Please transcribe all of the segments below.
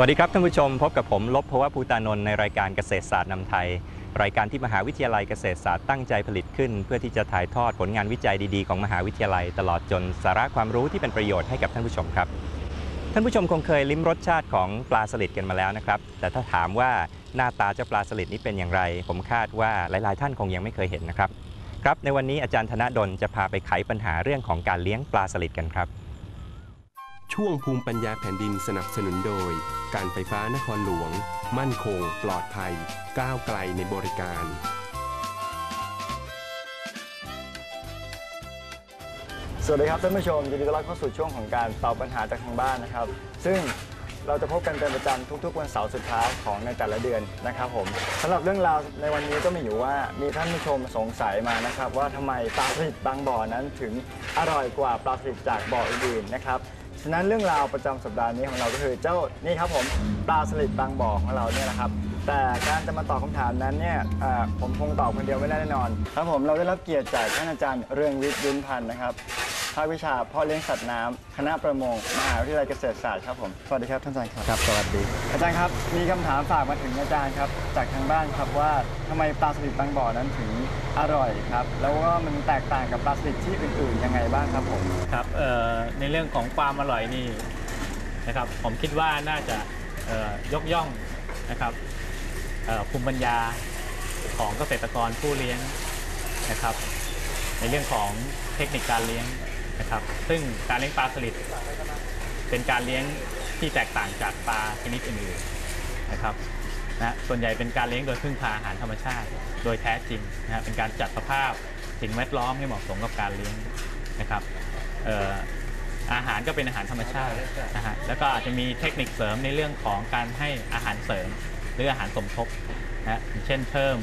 วัสดีครับท่านผู้ชมพบกับผมลบภวะภูตานนท์ในรายการเกษตรศาสตร์นำไทย รายการที่มหาวิทยาลัยเกษตรศาสตร์ตั้งใจผลิตขึ้น เพื่อที่จะถ่ายทอดผลงานวิจัยดีๆของมหาวิทยาลัย ตลอดจนสาระความรู้ที่เป็นประโยชน์ให้กับท่านผู้ชมครับ ท่านผู้ชมคงเคยลิ้มรสชาติของปลาสลิดกันมาแล้วนะครับแต่ถ้าถามว่าหน้าตาเจ้าปลาสลิดนี้เป็นอย่างไร ผมคาดว่าหลายๆ ท่านคงยังไม่เคยเห็นนะครับครับในวันนี้อาจารย์ธนดลจะพาไปไขปัญหาเรื่องของการเลี้ยงปลาสลิดกันครับ ช่วงภูมิปัญญาแผ่นดินสนับสนุนโดย การไฟฟ้านครหลวง มั่นคง ปลอดภัย ก้าวไกลในบริการ สวัสดีครับท่านผู้ชมยินดีต้อนรับเข้าสู่ช่วงของการตอบปัญหาจากทางบ้านนะครับ ซึ่งเราจะพบกันเป็นประจำทุกๆ วันเสาร์สุดท้ายของในแต่ละเดือนนะครับผมสำหรับเรื่องราวในวันนี้ก็มีอยู่ว่ามีท่านผู้ชมสงสัยมานะครับ ว่าทำไมปลาสลิดบางบ่อนั้นถึงอร่อยกว่าปลาสลิดจากบ่ออื่นๆนะครับ ฉะนั้นเรื่องราวประจำสัปดาห์นี้ของเราก็คือเจ้านี่ครับผมปลาสลิดบางบ่อของเราเนี่ยนะครับ แต่การจะมาตอบคำถามนั้นเนี่ยเอ่อผมคงตอบคนเดียวไม่ได้แน่นอน ครับผมเราได้รับเกียรติจากท่านอาจารย์เรืองวิทย์ยุนพันธ์นะครับาควิชาเพาะเลี้ยงสัตว์น้ำคณะประมงมหาวิทยาลัยเกษตรศาสตร์ครับผมสวัสดีครับท่านอาจารย์ครับ ครับ สวัสดี อาจารย์ครับมีคำถามฝากมาถึงอาจารย์ครับจากทางบ้านครับว่าทำไมปลาสลิดบางบ่อนั้นถึงอร่อยครับ แล้วก็มันแตกต่างกับปลาสลิดที่อื่นๆยังไงบ้างครับผมครับเอ่อในเรื่องของความอร่อยนี่นะครับผมคิดว่าน่าจะเอ่อยกย่องนะครับเอ่อภูมิปัญญาของเกษตรกรผู้เลี้ยงนะครับ ในเรื่องของเทคนิคการเลี้ยง นะครับ ซึ่งการเลี้ยงปลาสลิดเป็นการเลี้ยงที่แตกต่างจากปลาชนิดอื่นๆนะครับนะส่วนใหญ่เป็นการเลี้ยงโดยพึ่งพาอาหารธรรมชาติ โดยแท้จริงนะฮะเป็นการจัดสภาพสิ่งแวดล้อมให้เหมาะสมกับการเลี้ยงนะครับอาหารก็เป็นอาหารธรรมชาตินะฮะแล้วก็อาจจะมีเทคนิคเสริมในเรื่องของการให้อาหารเสริมหรืออาหารสมทบนะเช่นเพิ่ม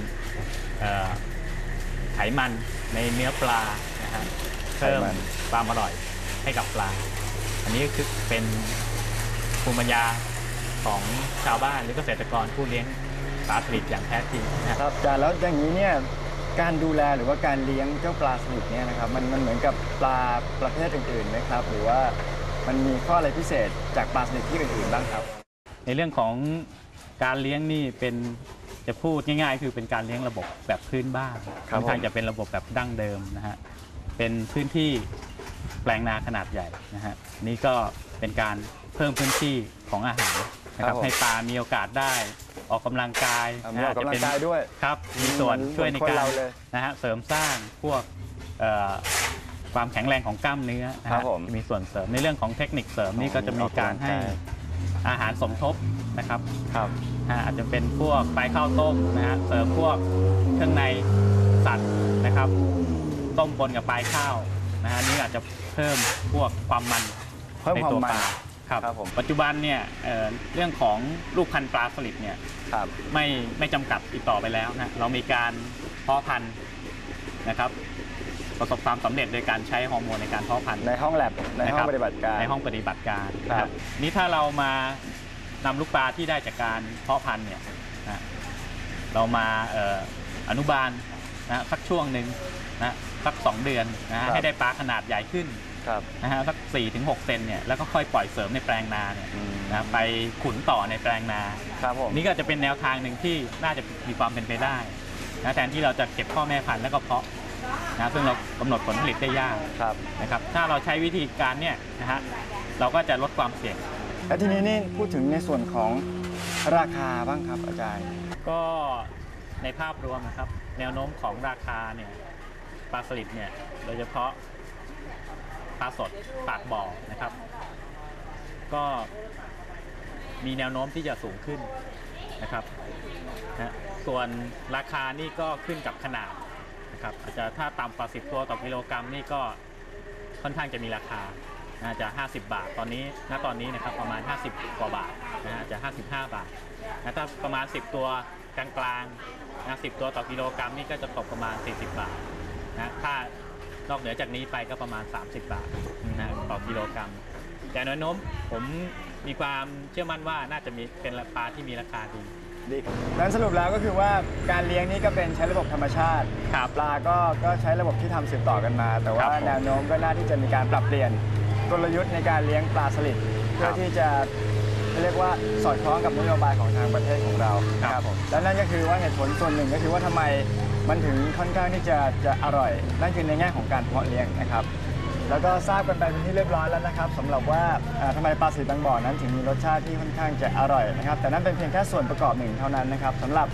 ไขมันในเนื้อปลานะฮะ เพิ่มไขมัน ความอร่อยให้กับปลา อันนี้คือเป็นภูมิปัญญาของชาวบ้านหรือเกษตรกรผู้เลี้ยงปลาสลิดอย่างแท้จริงนะฮะครับอาจารย์แล้วอย่างนี้เนี่ยการดูแลหรือว่าการเลี้ยงเจ้าปลาสลิดเนี่ยนะครับมันมันเหมือนกับปลาประเภทอื่นๆไหมครับ หรือว่ามันมีข้ออะไรพิเศษจากปลาสลิดที่อื่นๆบ้างครับ ในเรื่องของการเลี้ยงนี่เป็นจะพูดง่ายๆ คือเป็นการเลี้ยงระบบแบบพื้นบ้านครับค่อนข้างผม จะเป็นระบบแบบดั้งเดิมนะฮะ เป็นพื้นที่แปลงนาขนาดใหญ่นะฮะนี่ก็เป็นการเพิ่มพื้นที่ของอาหารนะครับให้ปลามีโอกาสได้ออกกำลังกายอ่ามีนะออฮะกกำลังกายด้วย ครับมีส่วนเหมือนช่วยในเหมือนคนการเราเลยนะฮะเสริมสร้างพวกเอ่อความแข็งแรงของกล้ามเนื้อนะครัฮะบผมมีส่วนเสริมในเรื่องของเทคนิคเสริมนี่ก็จะมีการให้อาหารสมทบนะครับ ครับ นะฮะอาจจะเป็นพวกปลายข้าวต้มนะฮะเสริมพวกเครื่องในสัตว์นะครับ ต้มปนกับปลายข้าวนะฮะนี่อาจจะเพิ่มพวกความมันเพิ่มในความตัวมันปลาครับครับผม ปัจจุบันเนี่ยเอ่อเรื่องของลูกพันธุ์ปลาสลิดเนี่ยครับ ไม่ไม่จำกัดอีกต่อไปแล้วนะเรามีการเพาะพันธุ์นะครับ ประสบความสำเร็จโดยการใช้ฮอร์โมนในการเพาะพันธุ์ ในห้องแลบในห้อนะครังบปฏิบัติการ ในห้องปฏิบัติการครับนะนี่ถ้าเรามานำลูกปลาที่ได้จากการเพาะพันธุ์เนี่ยนะเรามาเอ่ออนุบาลนะสักช่วงหนึ่งนะ สัก 2 เดือนนะฮะให้ได้ปลาขนาดใหญ่ขึ้นครับนะฮะสัก4-6ถึงเซนเนี่ยแล้วก็ค่อยปล่อยเสริมในแปลงนาเนี่ยนะไปขุนต่อในแปลงนา ครับผมนี่ก็จะเป็นแนวทางหนึ่งที่น่าจะมีความเป็นไปได้นะแทนที่เราจะเก็บพ่อแม่พันธุ์แล้วก็เพาะนะซึ่งเรากำหนดผลผลิตได้ยากครับ นะครับ ถ้าเราใช้วิธีการเนี่ยนะฮะเราก็จะลดความเสี่ยง แล้วทีนี้นี่พูดถึงในส่วนของราคาบ้างครับอาจารย์ ก็ในภาพรวมนะครับ แนวโน้มของราคาเนี่ย ปลาสลิดเนี่ยโดยเฉพาะปลาสดปากบ่อนะครับ ก็มีแนวโน้มที่จะสูงขึ้นนะครับนะส่วนราคานี่ก็ขึ้นกับขนาดนะครับอาจจะถ้าต่ำกว่า10 ตัวต่อกิโลกรัมนี่ก็ค่อนข้างจะมีราคานะจะ 50 บาทตอนนี้ณตอนนี้นะครับประมาณ 50 กว่าบาทนะฮะจะ55 บาทนะถ้าประมาณ 10 ตัวกลางๆนะ10 ตัวต่อกิโลกรัมนี่ก็จะตกประมาณ 40 บาท นะถ้านอกเหนือจากนี้ไปก็ประมาณ 30 บาทนะต่อกิโลกรัม แต่แนวโน้มผมมีความเชื่อมั่นว่าน่าจะมีเป็นปลาที่มีราคาดีดีนั้นสรุปแล้วก็คือว่าการเลี้ยงนี่ก็เป็นใช้ระบบธรรมชาติครับปลาก็ก็ใช้ระบบที่ทำสืบต่อกันมา แต่ว่าครับผมแนวโน้มก็น่าที่จะมีการปรับเปลี่ยนกลยุทธ์ในการเลี้ยงปลาสลิดเพื่อที่จะที่เรียกว่าสอดคล้องกับนโยบายของทางประเทศของเรานะคครัรับบและนั่นก็คือว่าเหตุผลส่วนหนึ่งก็คือว่าทำไม มันถึงค่อนข้างที่จะจะอร่อย นั่นคือในแง่ของการเพาะเลี้ยงนะครับ แล้วก็ทราบกันไปเป็นที่เรียบร้อยแล้วนะครับสำหรับว่าเอ่อทำไมปลาสลิดบางบ่อนั้นถึงมีรสชาติที่ค่อนข้างจะอร่อยนะครับ แต่นั่นเป็นเพียงแค่ส่วนประกอบหนึ่งเท่านั้นนะครับสำหรับ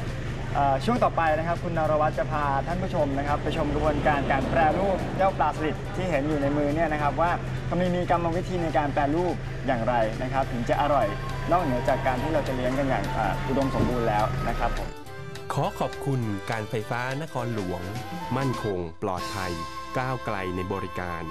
เอ่อช่วงต่อไปนะครับ คุณนรวัตจะพาท่านผู้ชมนะครับ ไปชมกระบวนการการแปรรูปเจ้าปลาสลิดที่เห็นอยู่ในมือเนี่ยนะครับว่าเขามีมีกรรมวิธีในการแปรรูปอย่างไรนะครับ ถึงจะอร่อยนอกเหนือจากการที่เราจะเลี้ยงกันอย่างอ่าอุดมสมบูรณ์แล้วนะครับผม ขอขอบคุณการไฟฟ้านครหลวง มั่นคง ปลอดภัย ก้าวไกลในบริการ